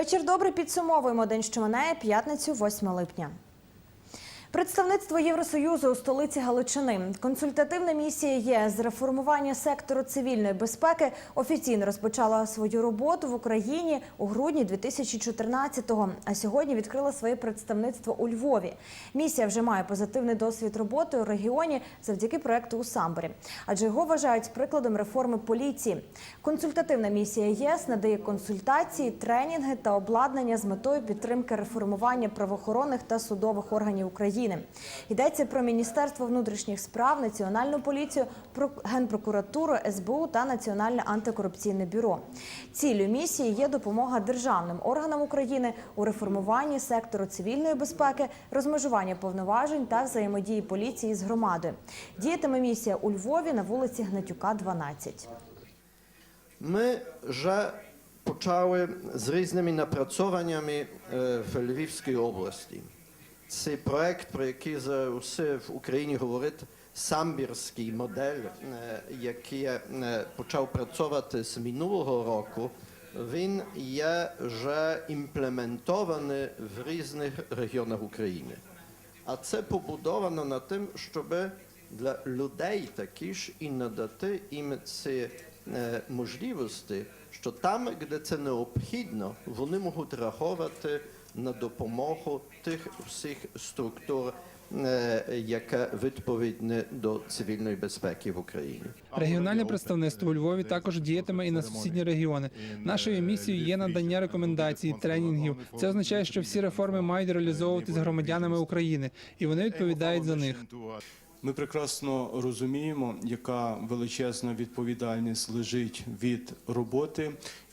Вечір добрий підсумовуємо день, що минає п'ятницю, 8 липня. Представництво Євросоюзу у столиці Галичини. Консультативна місія ЄС з реформування сектору цивільної безпеки офіційно розпочала свою роботу в Україні у грудні 2014-го, а сьогодні відкрила своє представництво у Львові. Місія вже має позитивний досвід роботи у регіоні завдяки проекту у Самборі, адже його вважають прикладом реформи поліції. Консультативна місія ЄС надає консультації, тренінги та обладнання з метою підтримки реформування правоохоронних та судових органів України. Йдеться про Міністерство внутрішніх справ, Національну поліцію, Про- Генпрокуратуру, СБУ та Національне антикорупційне бюро. Ціллю місії є допомога державним органам України у реформуванні сектору цивільної безпеки, розмежування повноважень та взаємодії поліції з громадою. Діятиме місія у Львові на вулиці Гнатюка, 12. My, że почали з різними напрацюваннями е, в Львівській області. Це проект, про який за усе в Україні говорить самбірський модель, е, який е, почав працювати з минулого року. Він є вже імплементований в різних регіонах України. А це побудовано на тим, щоб для людей також і надати їм ці е, можливості, що там, де це необхідно, вони можуть рахувати на допомогу тих всіх структур, е, яка відповідні до цивільної безпеки в Україні. Регіональне представництво у Львові також діятиме і на сусідні регіони. Нашою місією є надання рекомендацій, тренінгів. Це означає, що всі реформи мають реалізовуватись громадянами України, і вони відповідають за них. Ми прекрасно розуміємо, яка величезна відповідальність лежить від роботи,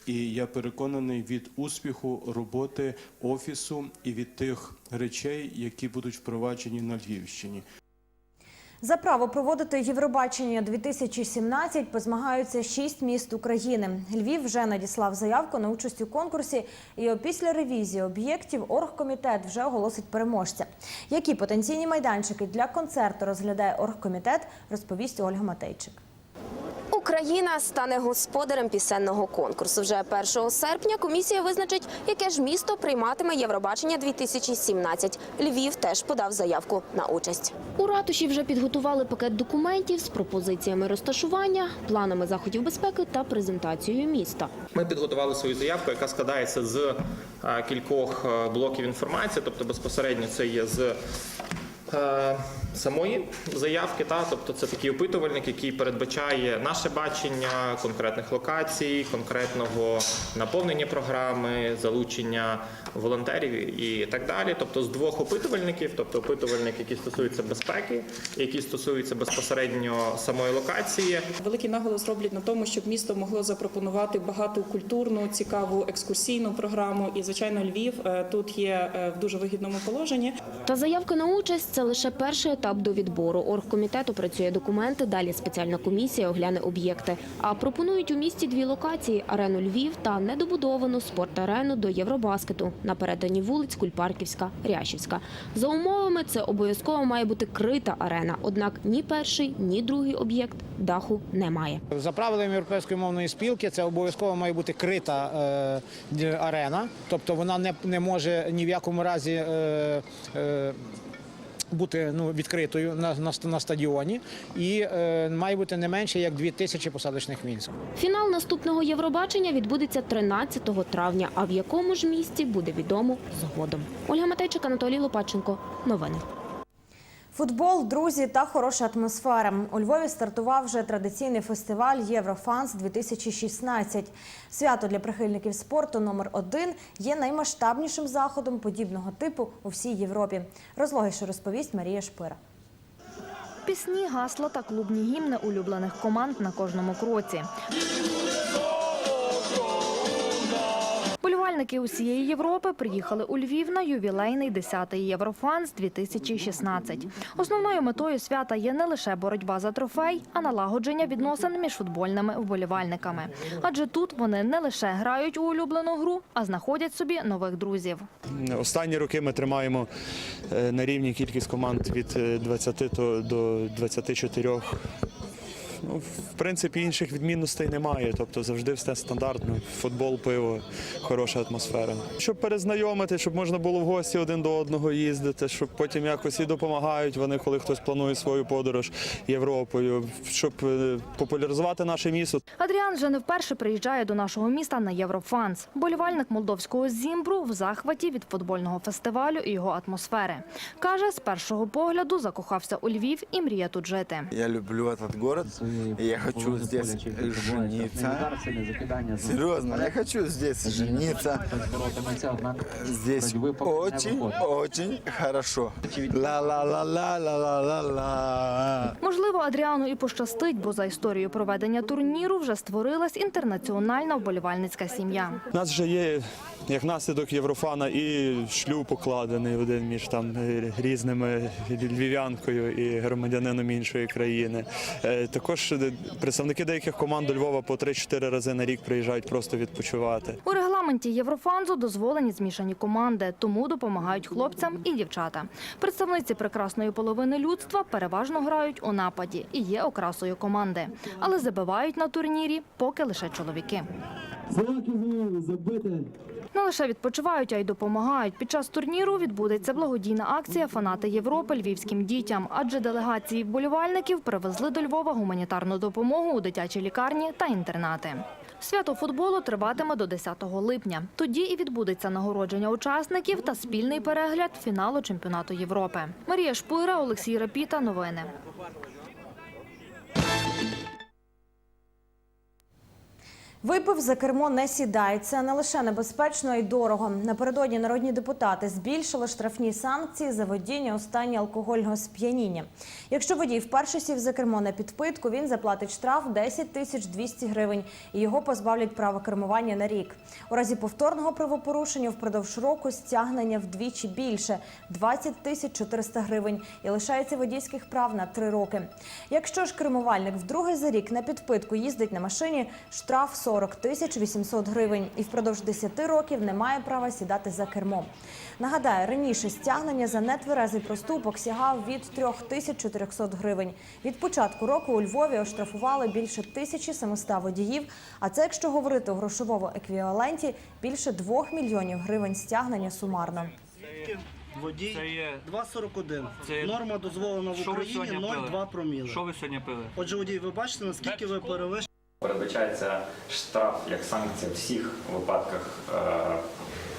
і я переконаний від успіху роботи офісу і від тих речей, які будуть впроваджені на Львівщині. За право проводити Євробачення 2017 позмагаються шість міст України. Львів вже надіслав заявку на участь у конкурсі. І після ревізії об'єктів оргкомітет вже оголосить переможця. Які потенційні майданчики для концерту розглядає оргкомітет, розповість Ольга Матейчик. Україна стане господарем пісенного конкурсу. Вже 1 серпня комісія визначить, яке ж місто прийматиме Євробачення 2017. Львів теж подав заявку на участь. У ратуші вже підготували пакет документів з пропозиціями розташування, планами заходів безпеки та презентацією міста. Ми підготували свою заявку, яка складається з е, кількох е, блоків інформації, тобто безпосередньо це є з е, самої заявки, та тобто це такий опитувальник, який передбачає наше бачення конкретних локацій, конкретного наповнення програми, залучення волонтерів і так далі. Тобто з двох опитувальників, тобто опитувальник, який стосується безпеки, який стосується безпосередньо самої локації, Великий наголос роблять на тому, щоб місто могло запропонувати багату культурну, цікаву екскурсійну програму. І звичайно, Львів е, тут є е, в дуже вигідному положенні. Та заявка на участь це лише перший етап до відбору. Оргкомітет опрацює документи. Далі спеціальна комісія огляне об'єкти. А пропонують у місті дві локації: арену Львів та недобудовану спорт-арену до Євробаскету на перетині вулиць Кульпарківська, Рящівська. За умовами, це обов'язково має бути крита арена. Однак ні перший, ні другий об'єкт даху немає. За правилами Європейської мовної спілки, це обов'язково має бути крита е, арена, тобто вона не, не може ні в якому разі. Бути ну, відкритою на, на, на стадіоні і е, має бути не менше як 2000 посадочних місць. Фінал наступного Євробачення відбудеться 13 травня. А в якому ж місті буде відомо згодом. Ольга Матейчик, Анатолій Лопаченко. Новини. Футбол, друзі та хороша атмосфера. У Львові стартував вже традиційний фестиваль Єврофанс 2016. Свято для прихильників спорту номер один є наймасштабнішим заходом подібного типу у всій Європі. Розлогіше розповість Марія Шпира. Пісні, гасла та клубні гімни улюблених команд на кожному кроці. Болівальники усієї Європи приїхали у Львів на ювілейний 10-й Єврофанс 2016. Основною метою свята є не лише боротьба за трофей, а налагодження відносин між футбольними вболівальниками. Адже тут вони не лише грають у улюблену гру, а знаходять собі нових друзів. Останні роки ми тримаємо е, на рівні кількість команд від е, 20 до- до 24 Ну, в принципі, інших відмінностей немає. Тобто завжди все стандартно. Футбол, пиво, хороша атмосфера. Щоб перезнайомити, щоб можна було в гості один до одного їздити, щоб потім якось і допомагають вони, коли хтось планує свою подорож Європою, щоб е, популяризувати наше місто. Адріан вже не вперше приїжджає до нашого міста на Єврофанс. Болівальник молдовського зімбру в захваті від футбольного фестивалю і його атмосфери. Каже, з першого погляду закохався у Львів і мріє тут жити. Я люблю город, и я хочу здесь жениться. Серьезно, я хочу здесь жениться. Здесь очень, очень хорошо. Ла-ла-ла-ла-ла-ла-ла. Можливо, Адріану і пощастить, бо за історією проведення турніру вже створилась інтернаціональна вболівальницька сім'я. У нас вже є як наслідок Єврофана і шлюб покладений один між там е, різними львів'янкою і громадянином іншої країни. Е, Також е, представники деяких команд до Львова по 3-4 рази на рік приїжджають просто відпочивати. У регламенті Єврофанзу дозволені змішані команди, тому допомагають хлопцям і дівчата. Представниці прекрасної половини людства переважно грають у нападі і є окрасою команди, але забивають на турнірі поки лише чоловіки. Не лише відпочивають, а й допомагають. Під час турніру відбудеться благодійна акція Фанати Європи львівським дітям, адже делегації вболівальників привезли до Львова гуманітарну допомогу у дитячі лікарні та інтернати. Свято футболу триватиме до 10 липня. Тоді і відбудеться нагородження учасників та спільний перегляд фіналу чемпіонату Європи. Марія Шпира, Олексій Рапіта. Новини. Випив за кермо не сідає. Це не лише небезпечно, й дорого. Напередодні народні депутати збільшили штрафні санкції за водіння у алкогольного сп'яніння. Якщо водій вперше сів за кермо на підпитку, він заплатить штраф 10 тисяч 200 гривень і його позбавлять права кермування на рік. У разі повторного правопорушення впродовж року стягнення вдвічі більше 20 тисяч 400 гривень і лишається водійських прав на три роки. Якщо ж кермувальник вдруге за рік на підпитку їздить на машині, штраф 40 тисяч 800 гривень і впродовж 10 років не має права сідати за кермо. Нагадаю, раніше стягнення за нетверезий проступок сягав від 3400 гривень. Від початку року у Львові оштрафували більше 1700 водіїв, а це, якщо говорити у грошовому еквіваленті, більше 2 мільйонів гривень стягнення сумарно. Водій 2,41. Норма дозволена в Україні 0,2 проміли. Що ви сьогодні пили? Отже, водій, ви бачите, наскільки ви перевищили Передбачається штраф як санкція в всіх випадках е,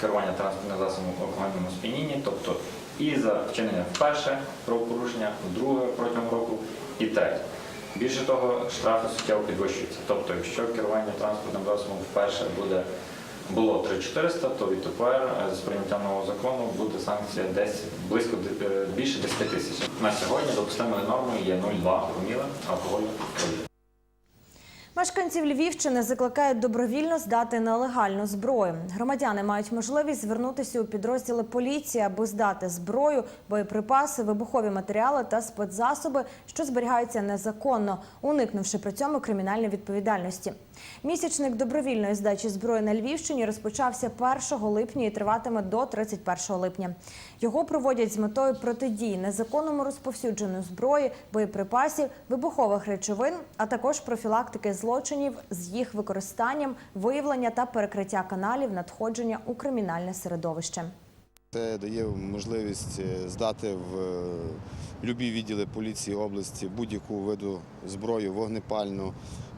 керування транспортним засобом у алкогольному сп'янінні, тобто і за вчинення вперше правопорушення, вдруге протягом року і третє. Більше того, штрафи суттєво підвищуються. Тобто, якщо керування транспортним засобом вперше буде було 3400, то відтепер е, з прийняттям нового закону буде санкція десь близько е, більше 10 тисяч. На сьогодні допустимою нормою є 0,2 проміла алкоголю. Мешканців Львівщини закликають добровільно здати нелегальну зброю. Громадяни мають можливість звернутися у підрозділи поліції, аби здати зброю, боєприпаси, вибухові матеріали та спецзасоби, що зберігаються незаконно, уникнувши при цьому кримінальної відповідальності. Місячник добровільної здачі зброї на Львівщині розпочався 1 липня і триватиме до 31 липня. Його проводять з метою протидії незаконному розповсюдженню зброї, боєприпасів, вибухових речовин, а також профілактики злочинів з їх використанням, виявлення та перекриття каналів надходження у кримінальне середовище. Це дає можливість е, здати в е, любі відділи поліції області будь-яку виду зброю, вогнепальну,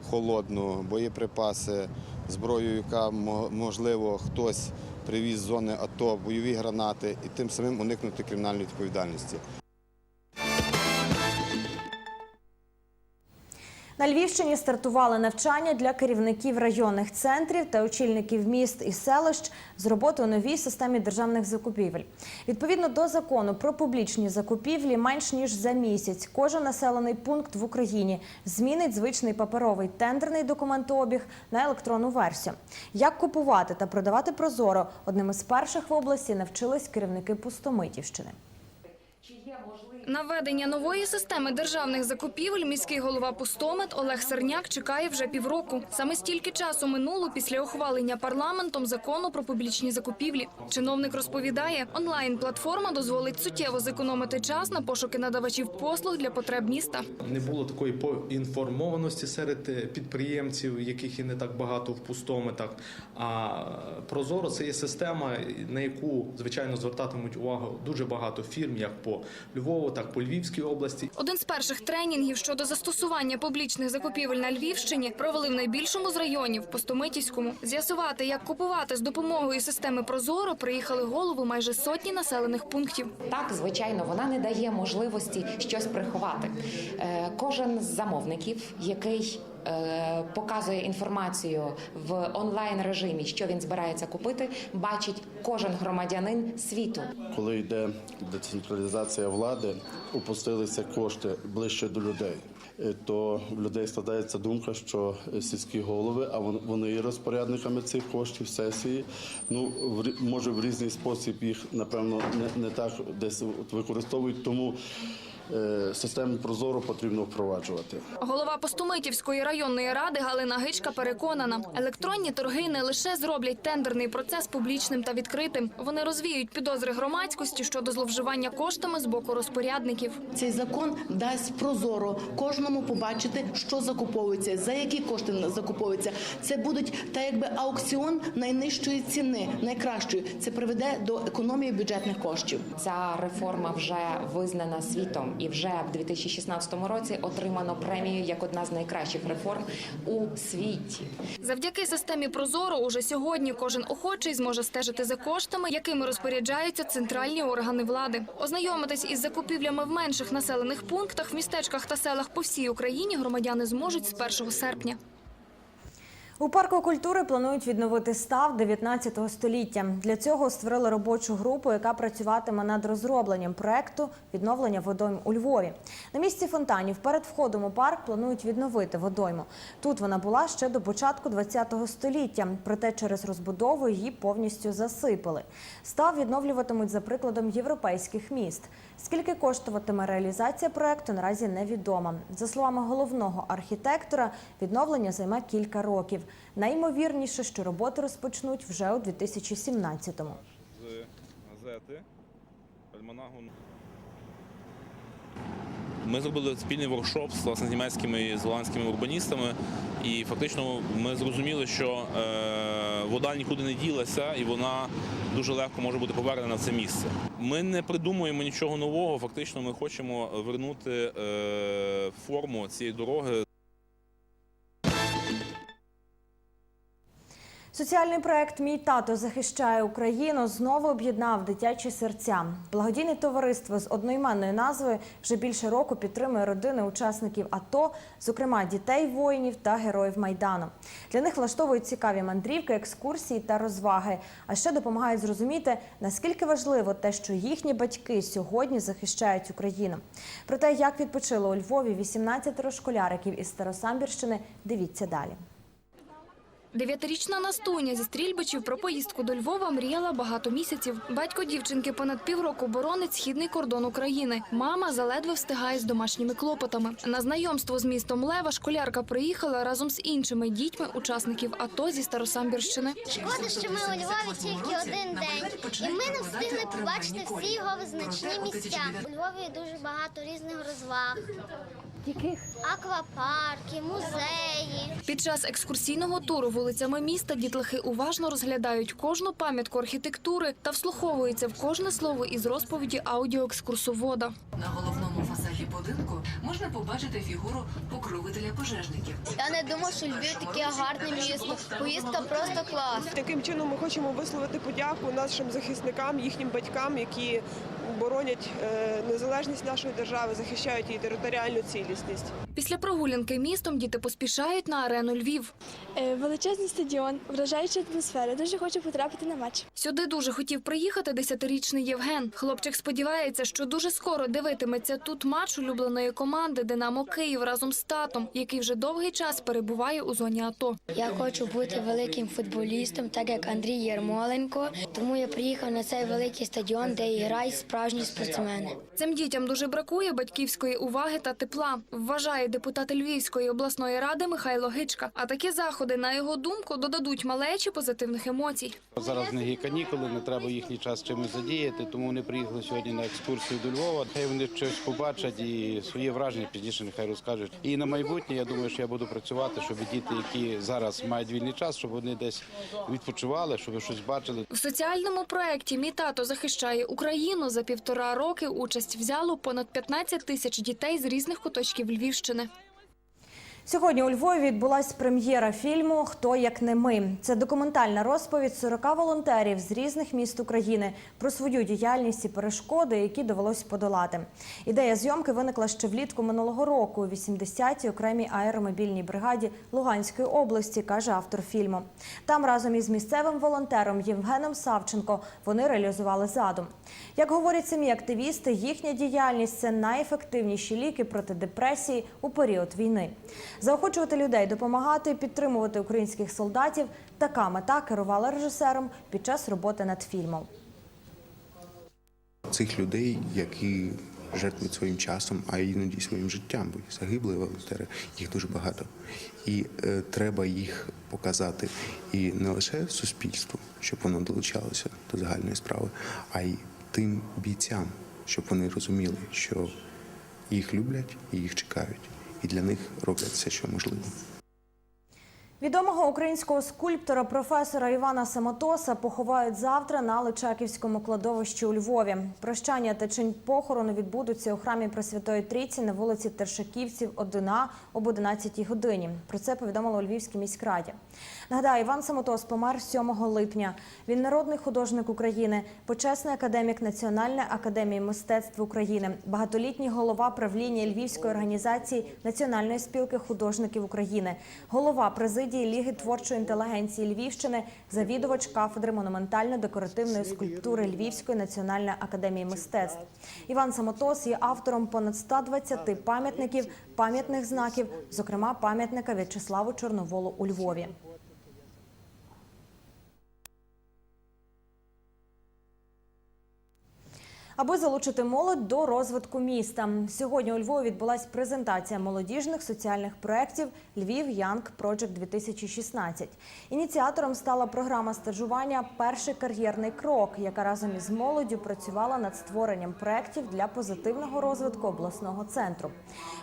холодну, боєприпаси, зброю, яка можливо хтось привіз з зони АТО, бойові гранати і тим самим уникнути кримінальної відповідальності. На Львівщині стартували навчання для керівників районних центрів та очільників міст і селищ з роботи у новій системі державних закупівель. Відповідно до закону про публічні закупівлі, менш ніж за місяць кожен населений пункт в Україні змінить звичний паперовий тендерний документообіг на електронну версію. Як купувати та продавати прозоро одним із перших в області навчились керівники Пустомитівщини. На введення нової системи державних закупівель міський голова Пустомет Олег Серняк чекає вже півроку. Саме стільки часу минуло після ухвалення парламентом закону про публічні закупівлі. Чиновник розповідає, онлайн-платформа дозволить суттєво зекономити час на пошуки надавачів послуг для потреб міста. Не було такої поінформованості серед е, підприємців, яких і не так багато в пустометах. А Прозоро це є система, на яку звичайно звертатимуть увагу дуже багато фірм, як по Львову, так по Львівській області. Один з перших тренінгів щодо застосування публічних закупівель на Львівщині провели в найбільшому з районів Постомитівському. З'ясувати, як купувати з допомогою системи Прозоро, приїхали голови майже сотні населених пунктів. Так, звичайно, вона не дає можливості щось приховати. Е, Кожен з замовників, який показує інформацію в онлайн режимі, що він збирається купити, бачить кожен громадянин світу. Коли йде децентралізація влади, упустилися кошти ближче до людей. Е, То в людей складається думка, що сільські голови, а вон- вони є розпорядниками цих коштів сесії. Ну може в різний спосіб їх напевно не, не так десь використовують. Тому е, систему прозоро потрібно впроваджувати. Голова Постомитівської районної ради Галина Гичка переконана, електронні торги не лише зроблять тендерний процес публічним та відкритим. Вони розвіють підозри громадськості щодо зловживання коштами з боку розпорядників. Цей закон дасть прозоро кожному побачити, що закуповується, за які кошти закуповується. Це будуть та якби аукціон найнижчої ціни, найкращої. Це приведе до економії бюджетних коштів. Ця реформа вже визнана світом і вже в 2016 році отримано премію як одна з найкращих реформ у світі. Завдяки системі Прозоро уже сьогодні кожен охочий зможе стежити за коштами, якими розпоряджаються центральні органи влади. Ознайомитись із закупівлями в менших населених пунктах, в містечках та селах по всій Україні громадяни зможуть з 1 серпня. У парку культури планують відновити став 19 століття. Для цього створили робочу групу, яка працюватиме над розробленням проекту відновлення водойм у Львові. На місці фонтанів перед входом у парк планують відновити водойму. Тут вона була ще до початку 20 століття, проте через розбудову її повністю засипали. Став відновлюватимуть за прикладом європейських міст. Скільки коштуватиме реалізація проекту, наразі невідомо. За словами головного архітектора, відновлення займе кілька років. Найімовірніше, що роботи розпочнуть вже у 2017-му. з газети Альманагу. Ми зробили спільний воркшоп з, власне, з німецькими і з голландськими урбаністами, і фактично ми зрозуміли, що е, вода нікуди не ділася, і вона дуже легко може бути повернена в це місце. Ми не придумуємо нічого нового. Фактично, ми хочемо вернути е, форму цієї дороги. Соціальний проект Мій тато захищає Україну знову об'єднав дитячі серця. Благодійне товариство з одноіменною назвою вже більше року підтримує родини учасників АТО, зокрема дітей воїнів та героїв майдану. Для них влаштовують цікаві мандрівки, екскурсії та розваги. А ще допомагають зрозуміти, наскільки важливо те, що їхні батьки сьогодні захищають Україну. Про те, як відпочило у Львові 18 школяриків із Старосамбірщини, дивіться далі. Дев'ятирічна Настуня зі стрільбичів про поїздку до Львова мріяла багато місяців. Батько дівчинки понад півроку боронить східний кордон України. Мама заледве встигає з домашніми клопотами. На знайомство з містом Лева школярка приїхала разом з іншими дітьми учасників АТО зі Старосамбірщини. Шкода, що ми у Львові тільки один день, і ми не встигли побачити всі його визначні місця. У Львові дуже багато різних розваг. Яких? Аквапарки, музеї. Під час екскурсійного туру вулицями міста дітлахи уважно розглядають кожну пам'ятку архітектури та вслуховуються в кожне слово із розповіді аудіоекскурсовода. На головному фасаді будинку можна побачити фігуру покровителя пожежників. Я не думав, що Львів таке гарне місто. Поїздка просто клас. Таким чином ми хочемо висловити подяку нашим захисникам, їхнім батькам, які боронять е, незалежність нашої держави, захищають її територіальну цілісність. Після прогулянки містом діти поспішають на арену Львів. Величезний стадіон, вражаюча атмосфера. Дуже хочу потрапити на матч. Сюди дуже хотів приїхати десятирічний Євген. Хлопчик сподівається, що дуже скоро дивитиметься тут матч улюбленої команди Динамо Київ разом з татом, який вже довгий час перебуває у зоні АТО. Я хочу бути великим футболістом, так як Андрій Єрмоленко. Тому я приїхав на цей великий стадіон, де грають справді справжні спортсмени. Цим дітям дуже бракує батьківської уваги та тепла, вважає депутат Львівської обласної ради Михайло Гичка. А такі заходи, на його думку, додадуть малечі позитивних емоцій. Зараз не є канікули, не треба їхній час чимось задіяти, тому вони приїхали сьогодні на екскурсію до Львова. Хай вони щось побачать і свої враження пізніше нехай розкажуть. І на майбутнє я думаю, що я буду працювати, щоб діти, які зараз мають вільний час, щоб вони десь відпочивали, щоб щось бачили. В соціальному проєкті Мій тато захищає Україну за півтора роки участь взяло понад 15 тисяч дітей з різних куточків Львівщини. Сьогодні у Львові відбулась прем'єра фільму Хто як не ми. Це документальна розповідь 40 волонтерів з різних міст України про свою діяльність і перешкоди, які довелось подолати. Ідея зйомки виникла ще влітку минулого року у 80-й окремій аеромобільній бригаді Луганської області, каже автор фільму. Там разом із місцевим волонтером Євгеном Савченко вони реалізували задум. Як говорять самі активісти, їхня діяльність це найефективніші ліки проти депресії у період війни. Заохочувати людей допомагати, підтримувати українських солдатів. Така мета керувала режисером під час роботи над фільмом. цих людей, які жертвують своїм часом, а іноді своїм життям, бо загибли волонтери, їх дуже багато. І е, треба їх показати і не лише суспільству, щоб воно долучалося до загальної справи, а й тим бійцям, щоб вони розуміли, що їх люблять і їх чекають, і для них роблять все, що можливо. Відомого українського скульптора професора Івана Самотоса поховають завтра на Личаківському кладовищі у Львові. Прощання та чинь похорону відбудуться у храмі Пресвятої Трійці на вулиці Тершаківців 1А об 11 годині. Про це повідомили у Львівській міськраді. Нагадаю, Іван Самотос помер 7 липня. Він народний художник України, почесний академік Національної академії мистецтв України, багатолітній голова правління Львівської організації Національної спілки художників України, голова президії Ліги творчої інтелігенції Львівщини, завідувач кафедри монументально-декоративної скульптури Львівської національної академії мистецтв. Іван Самотос є автором понад 120 пам'ятників, пам'ятних знаків, зокрема пам'ятника В'ячеславу Чорноволу у Львові. Аби залучити молодь до розвитку міста. Сьогодні у Львові відбулася презентація молодіжних соціальних проєктів Львів Янг Project 2016. Ініціатором стала програма стажування Перший кар'єрний крок, яка разом із молоддю працювала над створенням проєктів для позитивного розвитку обласного центру.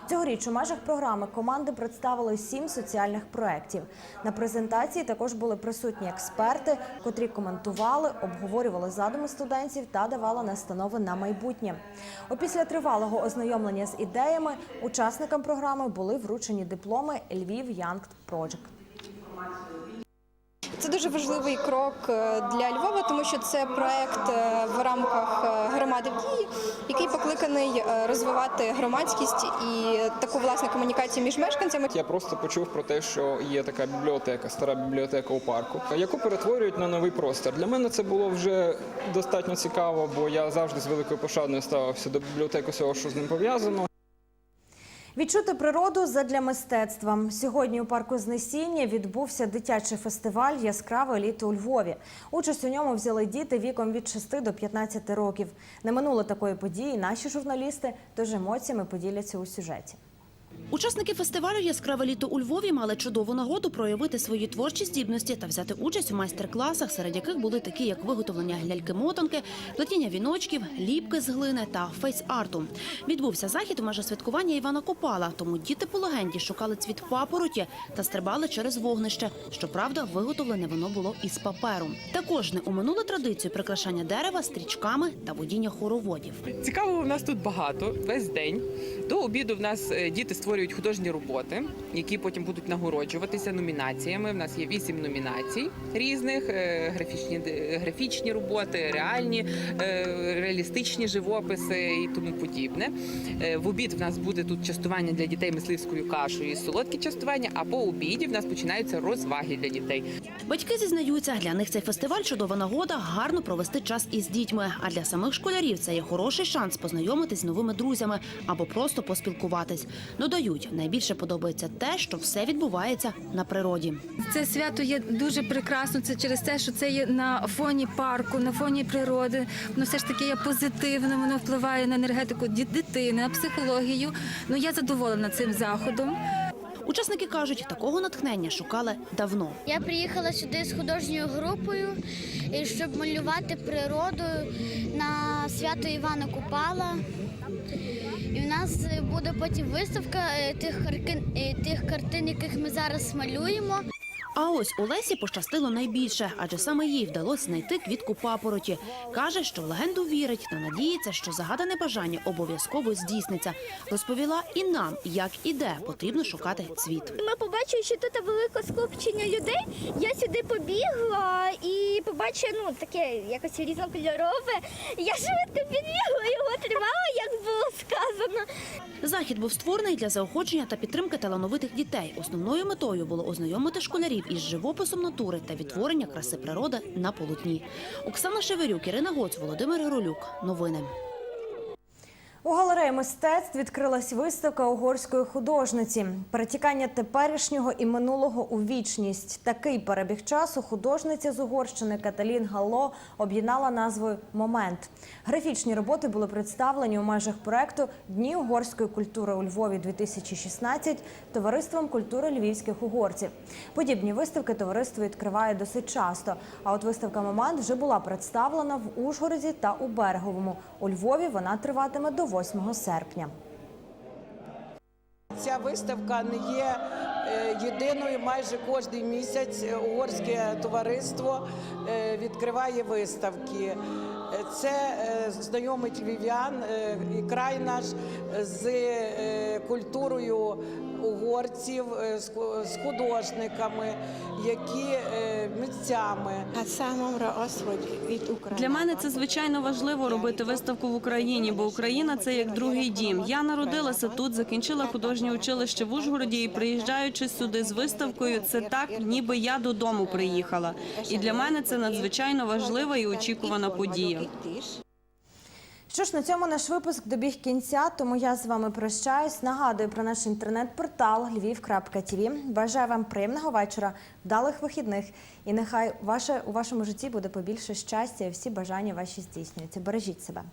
Цьогоріч у межах програми команди представили сім соціальних проєктів. На презентації також були присутні експерти, котрі коментували, обговорювали задуми студентів та давали настанови на майбутнє. Опісля тривалого ознайомлення з ідеями учасникам програми були вручені дипломи Львів Янг Project. Це дуже важливий крок е, для Львова, тому що це проект е, в рамках е, громади в дії, який покликаний розвивати громадськість і таку власне комунікацію між мешканцями. Я просто почув про те, що є така бібліотека, стара бібліотека у парку, яку перетворюють на новий простір. Для мене це було вже достатньо цікаво, бо я завжди з великою пошаною ставився до бібліотеки всього, що з ним пов'язано. Відчути природу задля мистецтва. Сьогодні у парку Знесіння відбувся дитячий фестиваль Яскраве літо у Львові. Участь у ньому взяли діти віком від 6 до 15 років. Не минуло такої події наші журналісти, тож емоціями поділяться у сюжеті. Учасники фестивалю Яскраве літо у Львові мали чудову нагоду проявити свої творчі здібності та взяти участь у майстер-класах, серед яких були такі, як виготовлення ляльки-мотанки, плетіння віночків, ліпки з глини та фейс-арту. Відбувся захід у межах святкування Івана Копала, тому діти по легенді шукали цвіт папороті та стрибали через вогнище. Щоправда, виготовлене воно було із паперу. Також не оминули традицію прикрашання дерева стрічками та водіння хороводів. Цікавого в нас тут багато весь день. До обіду в нас е, діти створюють художні роботи, які потім будуть нагороджуватися номінаціями. В нас є вісім номінацій різних: е, графічні графічні роботи, реальні, е, реалістичні живописи і тому подібне. Е, В обід в нас буде тут частування для дітей мисливською кашею і солодкі частування. А по обіді в нас починаються розваги для дітей. Батьки зізнаються, для них цей фестиваль чудова нагода гарно провести час із дітьми. А для самих школярів це є хороший шанс познайомитись з новими друзями або просто поспілкуватись. Додають, додають, найбільше подобається те, що все відбувається на природі. Це свято є дуже прекрасно. Це через те, що це є на фоні парку, на фоні природи. Воно все ж таки є позитивним, воно впливає на енергетику дитини, на психологію. Ну я задоволена цим заходом. Учасники кажуть, такого натхнення шукали давно. Я приїхала сюди з художньою групою, щоб малювати природу на свято Івана Купала. І в нас буде потім виставка е, тих, каркин- е, тих картин, яких ми зараз малюємо. А ось Олесі пощастило найбільше, адже саме їй вдалося знайти квітку папороті. Каже, що в легенду вірить та надіється, що загадане бажання обов'язково здійсниться. Розповіла і нам, як і де потрібно шукати цвіт. Ми побачили, що тут велике скупчення людей. Я сюди побігла і побачила ну, таке якось різнокольорове. Я швидко підбігла, його тримала, як було сказано. Захід був створений для заохочення та підтримки талановитих дітей. Основною метою було ознайомити школярів із живописом натури та відтворення краси природи на полотні. Оксана Шеверюк, Ірина Гоць, Володимир Гролюк. Новини. У галереї мистецтв відкрилась виставка угорської художниці перетікання теперішнього і минулого у вічність. Такий перебіг часу художниця з Угорщини Каталін Галло об'єднала назвою Момент. Графічні роботи були представлені у межах проекту Дні угорської культури у Львові 2016 товариством культури львівських угорців. Подібні виставки товариство відкриває досить часто. А от виставка Момент вже була представлена в Ужгороді та у Береговому. У Львові вона триватиме до 8 серпня. Ця виставка не є е, єдиною. Майже кожен місяць угорське товариство е, відкриває виставки. Е, Це знайомить львів'ян і край наш з культурою угорців, е, з ху- з художниками, які е, митцями. Для мене це звичайно важливо робити виставку в Україні, бо Україна це як другий дім. Я народилася тут, закінчила художнє училище в Ужгороді і приїжджаючи сюди з виставкою, це так, ніби я додому приїхала. І для мене це надзвичайно важлива і очікувана подія. Що ж, на цьому наш випуск добіг кінця, тому я з вами прощаюсь. Нагадую про наш інтернет-портал львів.тв. Бажаю вам приємного вечора, вдалих вихідних. І нехай ваше, у вашому житті буде побільше щастя і всі бажання ваші здійснюються. Бережіть себе.